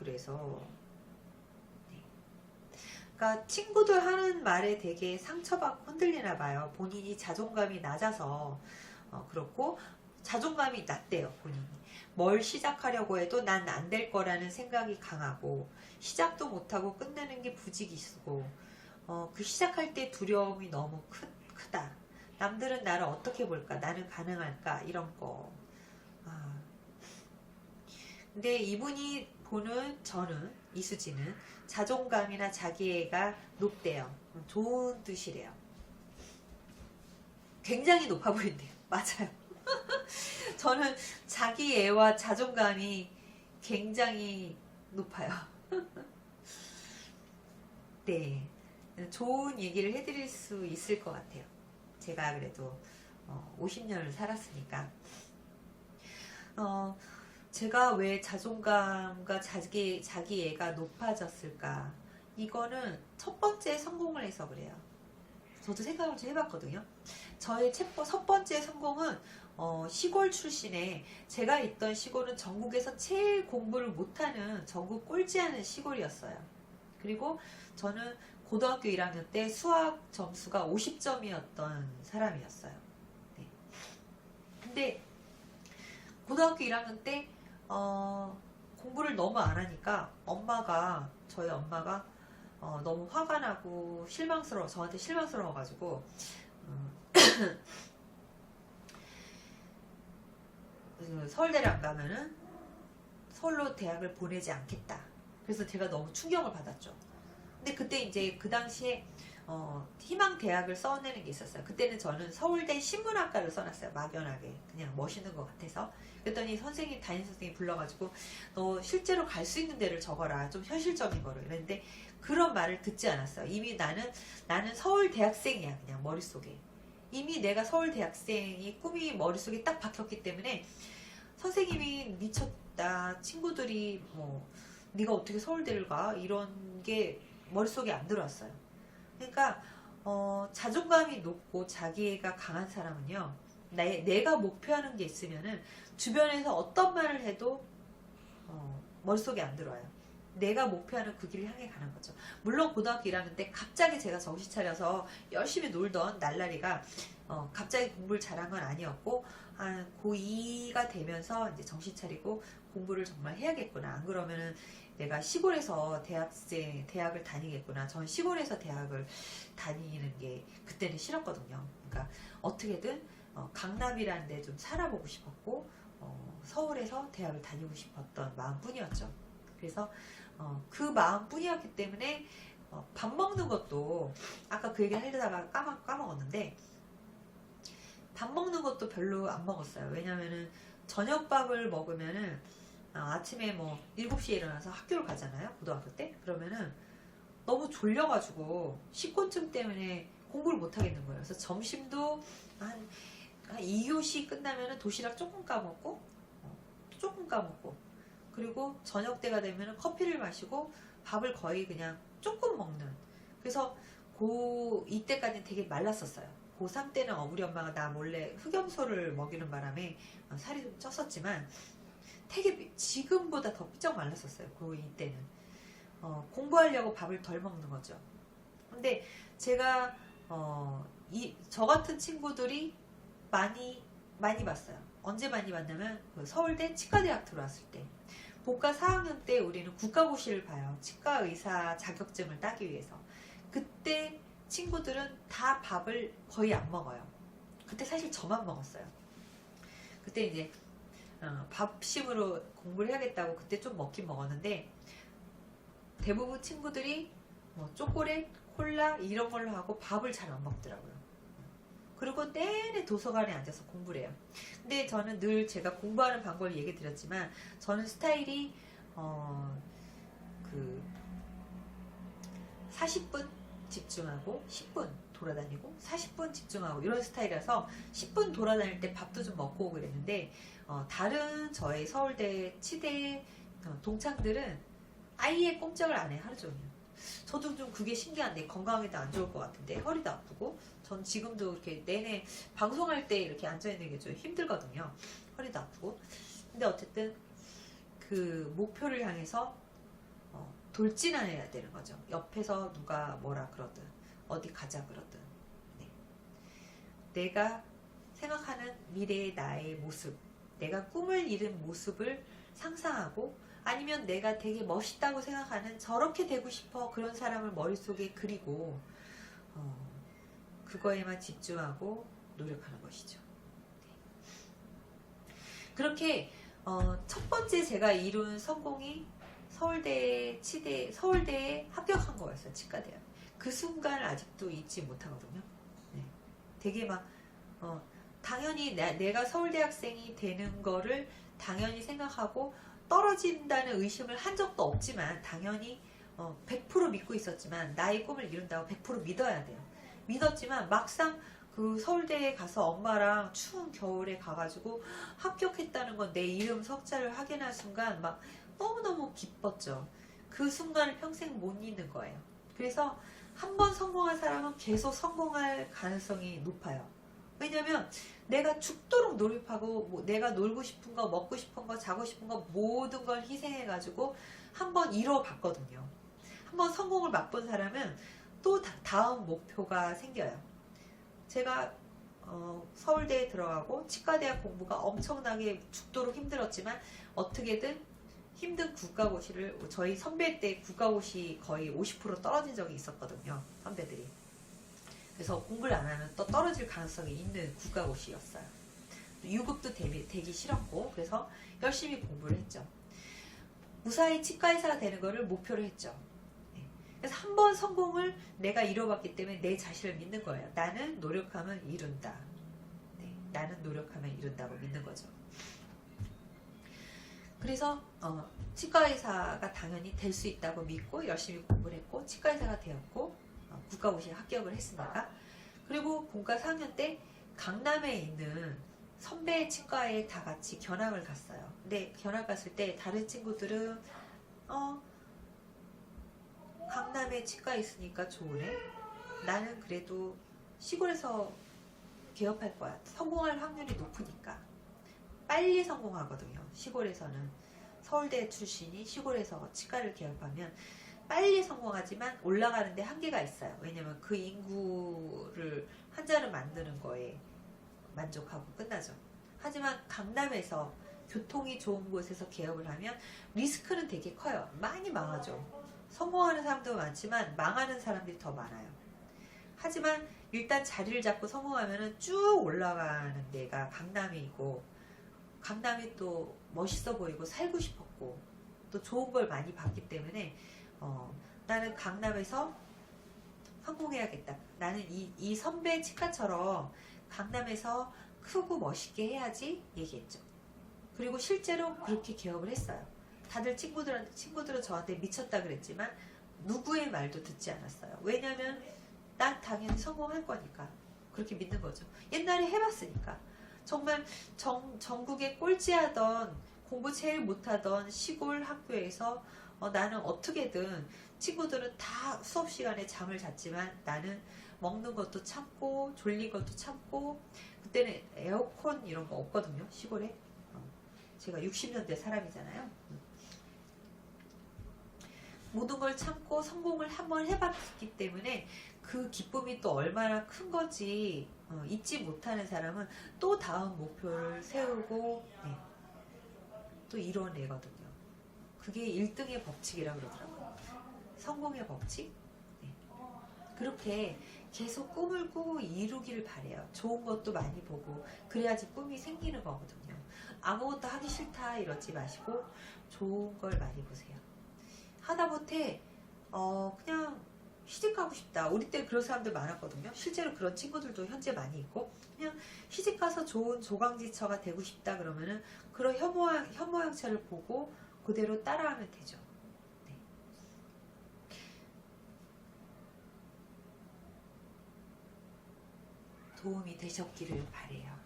그래서 네. 그러니까 친구들 하는 말에 되게 상처받고 흔들리나 봐요. 본인이 자존감이 낮아서 어, 그렇고 자존감이 낮대요 본인이. 뭘 시작하려고 해도 난 안 될 거라는 생각이 강하고 시작도 못하고 끝내는 게 부지기수고 어, 그 시작할 때 두려움이 너무 크, 크다. 남들은 나를 어떻게 볼까? 나는 가능할까? 이런 거. 아. 근데 이분이 보는 저는 이수지는 자존감이나 자기애가 높대요. 좋은 뜻이래요. 굉장히 높아 보인대요. 맞아요. 저는 자기애와 자존감이 굉장히 높아요. 네. 좋은 얘기를 해드릴 수 있을 것 같아요. 제가 그래도 어, 50년을 살았으니까. 어, 제가 왜 자존감과 자기, 자기애가 높아졌을까? 이거는 첫 번째 성공을 해서 그래요. 저도 생각을 좀 해봤거든요. 저의 첫, 번째 성공은 어, 시골 출신에 제가 있던 시골은 전국에서 제일 공부를 못하는 전국 꼴찌하는 시골이었어요. 그리고 저는 고등학교 1학년 때 수학 점수가 50점이었던 사람이었어요. 네. 근데 고등학교 1학년 때 어, 공부를 너무 안 하니까 엄마가 저희 엄마가 어, 너무 화가 나고 실망스러워 저한테 실망스러워가지고 음, 그 서울대를 안 가면은 서울로 대학을 보내지 않겠다. 그래서 제가 너무 충격을 받았죠. 근데 그때 이제 그 당시에 어, 희망 대학을 써내는 게 있었어요. 그때는 저는 서울대 신문학과를 써놨어요. 막연하게 그냥 멋있는 것 같아서. 그랬더니 선생님 담임 선생님 불러가지고 너 실제로 갈 수 있는 데를 적어라. 좀 현실적인 거를. 그랬는데 그런 말을 듣지 않았어요. 이미 나는 나는 서울 대학생이야. 그냥 머릿속에. 이미 내가 서울 대학생이 꿈이 머릿속에 딱 박혔기 때문에 선생님이 미쳤다. 친구들이 뭐 네가 어떻게 서울대를 가? 이런 게 머릿속에 안 들어왔어요. 그러니까 어, 자존감이 높고 자기애가 강한 사람은요. 내, 내가 목표하는 게 있으면은 주변에서 어떤 말을 해도 어, 머릿속에 안 들어와요. 내가 목표하는 그 길을 향해 가는 거죠. 물론 고등학교 1학년 때 갑자기 제가 정신 차려서 열심히 놀던 날라리가 어, 갑자기 공부를 잘한 건 아니었고 한 고2가 되면서 이제 정신 차리고 공부를 정말 해야겠구나. 안 그러면은 내가 시골에서 대학생 대학을 다니겠구나. 전 시골에서 대학을 다니는 게 그때는 싫었거든요. 그러니까 어떻게든 어, 강남이라는 데 좀 살아보고 싶었고 어, 서울에서 대학을 다니고 싶었던 마음뿐이었죠. 그래서 어, 그 마음뿐이었기 때문에 어, 밥 먹는 것도 아까 그 얘기 하려다가 까먹, 까먹었는데 밥 먹는 것도 별로 안 먹었어요. 왜냐면은 저녁밥을 먹으면은 어, 아침에 뭐 7시에 일어나서 학교를 가잖아요. 고등학교 때. 그러면은 너무 졸려가지고 식곤증 때문에 공부를 못 하겠는 거예요. 그래서 점심도 한, 한 2교시 끝나면은 도시락 조금 까먹고 어, 조금 까먹고 그리고 저녁 때가 되면은 커피를 마시고 밥을 거의 그냥 조금 먹는 그래서 고 이때까지는 되게 말랐었어요. 고3 때는 어, 우리 엄마가 나 몰래 흑염소를 먹이는 바람에 어, 살이 좀 쪘었지만 되게 삐- 지금보다 더 삐쩍 말랐었어요. 고2 때는 어, 공부하려고 밥을 덜 먹는 거죠. 근데 제가 어, 이, 저 같은 친구들이 많이 많이 봤어요. 언제 많이 봤냐면 그 서울대 치과대학 들어왔을 때 복과 4학년 때 우리는 국가고시를 봐요. 치과 의사 자격증을 따기 위해서. 그때 친구들은 다 밥을 거의 안 먹어요. 그때 사실 저만 먹었어요. 그때 이제 어, 밥심으로 공부를 해야겠다고 그때 좀 먹긴 먹었는데 대부분 친구들이 뭐 초콜릿, 콜라 이런 걸로 하고 밥을 잘 안 먹더라고요. 그리고 내내 도서관에 앉아서 공부를 해요. 근데 저는 늘 제가 공부하는 방법을 얘기 드렸지만 저는 스타일이 어, 그 40분 집중하고 10분 돌아다니고 40분 집중하고 이런 스타일이라서 10분 돌아다닐 때 밥도 좀 먹고 오고 그랬는데 어, 다른 저의 서울대 치대 어, 동창들은 아예 꼼짝을 안 해요 하루 종일. 저도 좀 그게 신기한데 건강에도 안 좋을 것 같은데 허리도 아프고 전 지금도 이렇게 내내 방송할 때 이렇게 앉아있는 게 좀 힘들거든요. 허리도 아프고. 근데 어쨌든 그 목표를 향해서 돌진해야 되는 거죠. 옆에서 누가 뭐라 그러든 어디 가자 그러든 네. 내가 생각하는 미래의 나의 모습, 내가 꿈을 이룬 모습을 상상하고 아니면 내가 되게 멋있다고 생각하는 저렇게 되고 싶어 그런 사람을 머릿속에 그리고 어, 그거에만 집중하고 노력하는 것이죠. 네. 그렇게 어, 첫 번째 제가 이룬 성공이 서울대 치대 서울대에 합격한 거였어요 치과대학. 그 순간을 아직도 잊지 못하거든요. 네. 되게 막 어, 당연히 내, 내가 서울대학생이 되는 거를 당연히 생각하고 떨어진다는 의심을 한 적도 없지만 당연히 어, 100% 믿고 있었지만 나의 꿈을 이룬다고 100% 믿어야 돼요. 믿었지만 막상 그 서울대에 가서 엄마랑 추운 겨울에 가가지고 합격했다는 건 내 이름 석자를 확인한 순간 막 너무너무 기뻤죠. 그 순간을 평생 못 잊는 거예요. 그래서 한 번 성공한 사람은 계속 성공할 가능성이 높아요. 왜냐면 내가 죽도록 노력하고 뭐 내가 놀고 싶은 거, 먹고 싶은 거, 자고 싶은 거 모든 걸 희생해 가지고 한 번 이뤄 봤거든요. 한 번 성공을 맛본 사람은 또 다- 다음 목표가 생겨요. 제가 어, 서울대에 들어가고 치과대학 공부가 엄청나게 죽도록 힘들었지만 어떻게든 힘든 국가고시를 저희 선배 때 국가고시 거의 50% 떨어진 적이 있었거든요. 선배들이. 그래서 공부를 안 하면 또 떨어질 가능성이 있는 국가고시였어요. 유급도 되기, 되기 싫었고 그래서 열심히 공부를 했죠. 무사히 치과의사가 되는 거를 목표로 했죠. 네. 그래서 한 번 성공을 내가 이뤄봤기 때문에 내 자신을 믿는 거예요. 나는 노력하면 이룬다. 네, 나는 노력하면 이룬다고 믿는 거죠. 그래서 어, 치과의사가 당연히 될 수 있다고 믿고 열심히 공부를 했고 치과의사가 되었고 어, 국가고시에 합격을 했으니까 그리고 본과 4학년 때 강남에 있는 선배 치과에 다 같이 견학을 갔어요. 근데 견학 갔을 때 다른 친구들은 어 강남에 치과 있으니까 좋으네. 나는 그래도 시골에서 개업할 거야. 성공할 확률이 높으니까. 빨리 성공하거든요. 시골에서는 서울대 출신이 시골에서 치과를 개업하면 빨리 성공하지만 올라가는데 한계가 있어요. 왜냐면 그 인구를 환자를 만드는 거에 만족하고 끝나죠. 하지만 강남에서 교통이 좋은 곳에서 개업을 하면 리스크는 되게 커요. 많이 망하죠. 성공하는 사람도 많지만 망하는 사람들이 더 많아요. 하지만 일단 자리를 잡고 성공하면 쭉 올라가는 데가 강남이고 강남이 또 멋있어 보이고 살고 싶었고 또 좋은 걸 많이 봤기 때문에 어, 나는 강남에서 성공해야겠다. 나는 이, 이 선배 치과처럼 강남에서 크고 멋있게 해야지 얘기했죠. 그리고 실제로 그렇게 개업을 했어요. 다들 친구들한테 친구들은 저한테 미쳤다 그랬지만 누구의 말도 듣지 않았어요. 왜냐면 난 당연히 성공할 거니까 그렇게 믿는 거죠. 옛날에 해봤으니까 정말 정, 전국에 꼴찌하던 공부 제일 못하던 시골 학교에서 어, 나는 어떻게든 친구들은 다 수업 시간에 잠을 잤지만 나는 먹는 것도 참고 졸린 것도 참고 그때는 에어컨 이런 거 없거든요 시골에 어, 제가 60년대 사람이잖아요 음. 모든 걸 참고 성공을 한번 해봤기 때문에 그 기쁨이 또 얼마나 큰 건지 어, 잊지 못하는 사람은 또 다음 목표를 세우고 네, 또 이뤄내거든요. 그게 1등의 법칙이라고 그러더라고요. 성공의 법칙? 네. 그렇게 계속 꿈을 꾸고 이루기를 바래요. 좋은 것도 많이 보고 그래야지 꿈이 생기는 거거든요. 아무것도 하기 싫다 이러지 마시고 좋은 걸 많이 보세요. 하다못해 어 그냥 시집 가고 싶다. 우리 때 그런 사람들 많았거든요. 실제로 그런 친구들도 현재 많이 있고 그냥 시집 가서 좋은 조강지처가 되고 싶다 그러면은 그런 혐오한 혐오 형체를 보고 그대로 따라하면 되죠. 네. 도움이 되셨기를 바래요.